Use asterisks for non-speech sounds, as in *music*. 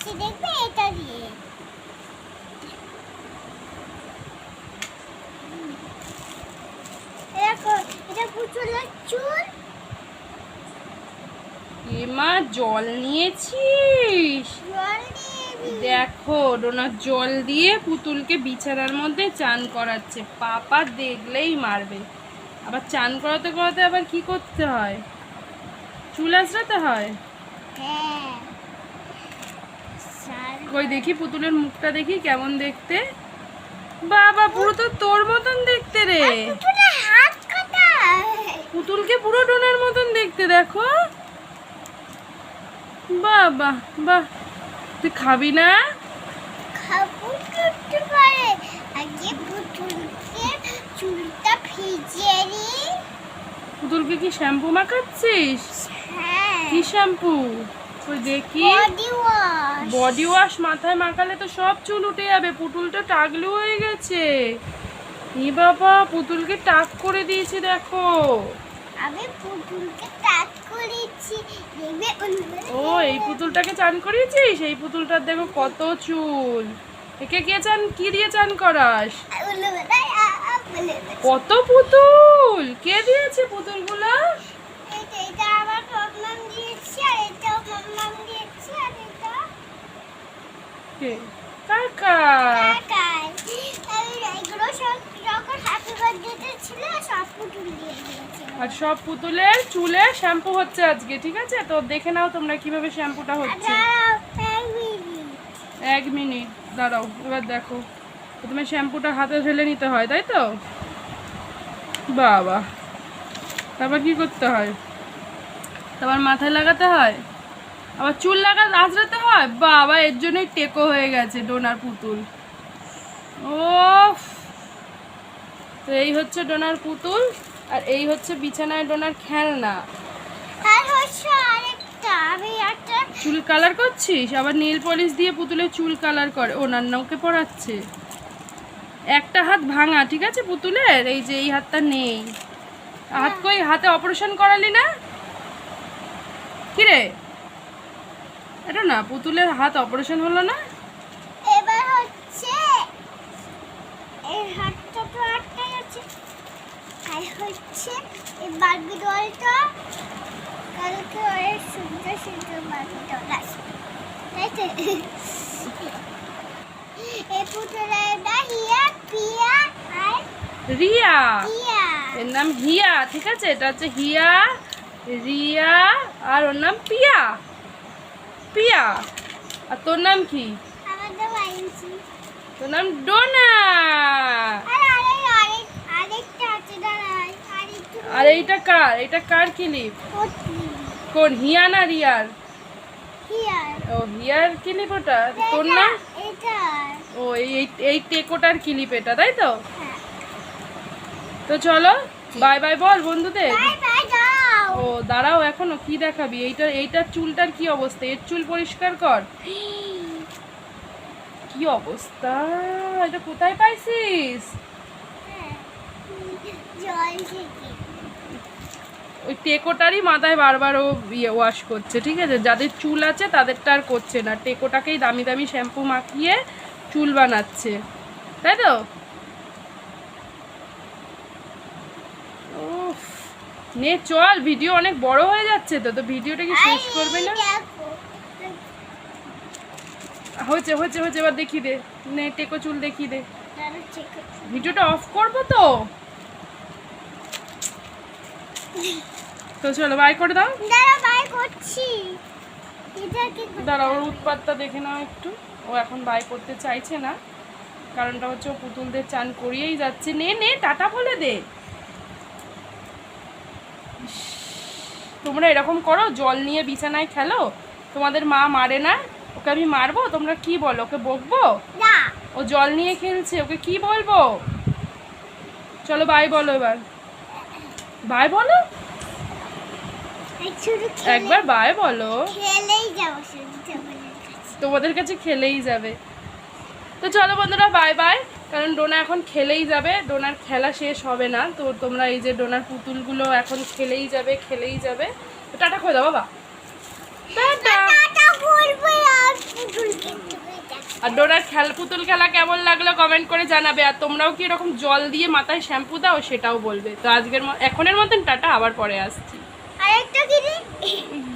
হাসি দেখবে এটা দিয়ে। এটা পুতুলের চুল। এমা জল নিয়েছিস। দেখো ডোনার জল দিয়ে পুতুলকে বিছানার মধ্যে চান করাচ্ছে। পাপা দেখলেই মারবে। আবার চান করাতে করাতে আবার কি করতে হয়? চুল আঁচড়াতে হয়? হ্যাঁ। কই দেখি পুতুলের মুখটা দেখি কেমন দেখতে। বাবা পুরো তো তোর মতন দেখতে রে। পুতুলকে পুরো ডোনার মতন দেখতে দেখো। বাহ বাহ। তুই খাবি না? পুতুলকে কি শ্যাম্পু মাখাচ্ছিস? হ্যাঁ। কি শ্যাম্পু? দেখি বডি ওয়াশ মাথায় মাখালে তো সব চুল উঠে যাবে পুতুলটা টাকলু হয়ে গেছে। ই বাবা পুতুলকে টাক করে দিয়েছে দেখো। আমি পুতুলকে টাচ করেছি। ও এই পুতুলটাকে চান করিয়েছিস? এই পুতুলটার দেখো কত চুল। একে কে চান কি দিয়ে চান করাস। কত পুতুল? কে দিয়েছে পুতুলগুলো? দিয়ে দিয়েছে। আর সব পুতুলের চুলে শ্যাম্পু হচ্ছে আজকে ঠিক আছে? তো দেখে নাও তোমরা কীভাবে শ্যাম্পুটা হচ্ছে। এক মিনিট। দাঁড়াও এবার দেখো। প্রথমে শ্যাম্পুটা হাতে ঢেলে নিতে হয় তাই তো? বাবা তারপর কি করতে হয়? তারপর মাথায় লাগাতে হয়? আবার চুল লাগা আঁচড়াতে হয়? বাবা এর জন্যই টেকো হয়ে গেছে ডোনার পুতুল। ও তো এই হচ্ছে ডোনার পুতুল আর এই হচ্ছে বিছানায় ডোনার খেলনা। চুল কালার করছিস? আবার নীল পলিশ দিয়ে পুতুলের চুল কালার করে। ও নান্নাকে পড়াচ্ছে একটা হাত ভাঙা ঠিক আছে পুতুলের? এই যে এই হাতটা নেই। হাত কই? হাতে অপারেশন করালি না? কি রে এটা না পুতুলের হাত অপারেশন হলো না? এবার হচ্ছে এই হাতটা তো আটকাই আছে আর হচ্ছে এই বার্বি ডলটা কালকে ওই সুন্দর সুন্দর বার্বি ডল আসবে তাই তো? এই পুতুলের না হিয়া পিয়া আর রিয়া। এর নাম হিয়া ঠিক আছে? এটা হচ্ছে হিয়া রিয়া আর ওর নাম পিয়া। পিয়া। আর তোর নাম কি? তোর নাম ডোনা। আর আর এইটা কার? এটা কার ক্লিপ কোন হিয়া না রিয়ার? ও হিয়ার ক্লিপ ওটা? তোর না ও এই এই- টেকোটার ক্লিপ এটা তাই তো? হ্যাঁ। তো চলো বাই বাই বল বন্ধুদের। দাঁড়াও এখনও কি দেখাবি? এইটা এইটার চুলটার কি অবস্থা? এর চুল পরিষ্কার কর। কি অবস্থা? এটা কোথায় পাইছিস? ওই টেকোটারই মাথায় বারবার ও ইয়ে ওয়াশ করছে ঠিক আছে? যাদের চুল আছে তাদেরটা আর করছে না। টেকোটাকেই দামি দামি শ্যাম্পু মাখিয়ে চুল বানাচ্ছে। তাই তো? উফ, নে চল ভিডিও অনেক বড় হয়ে যাচ্ছে তো তো ভিডিওটা কি শেষ করবে না? দেখো। হয়েছে হয়েছে হয়েছে এবার দেখি দে। নে টেকো চুল দেখিয়ে দে। ভিডিওটা অফ করব তো? তো চলো বাই করে দাও। বাই করছি। দাঁড়া ওর উৎপাতটা দেখে নাও একটু। ও এখন বাই করতে চাইছে না। কারণটা হচ্ছে ও পুতুলদের চান করিয়েই যাচ্ছে। নে নে টাটা বলে দে। তোমরা এরকম করো জল নিয়ে বিছানায় খেলো তোমাদের মা মারে না ওকে আমি মারবো? তোমরা কি বলো ওকে বকবো? ও জল নিয়ে খেলছে ওকে কি বলব? চলো বাই বলো এবার। বাই বলো? একবার বাই বলো। তোমাদের কাছে। খেলেই যাবে। তো চলো বন্ধুরা বাই বাই কারণ ডোনা এখন খেলেই যাবে ডোনার খেলা শেষ হবে না। তো তোমরা এই যে ডোনার পুতুলগুলো এখন খেলেই যাবে খেলেই যাবে। তো টাটা করে দাও বাবা। আর ডোনার খেল পুতুল খেলা কেমন লাগল কমেন্ট করে জানাবে। আর তোমরাও কি এরকম জল দিয়ে মাথায় শ্যাম্পু দাও সেটাও বলবে। তো আজকের এখনের মতন টাটা আবার পরে আসছি। আরেকটা *laughs*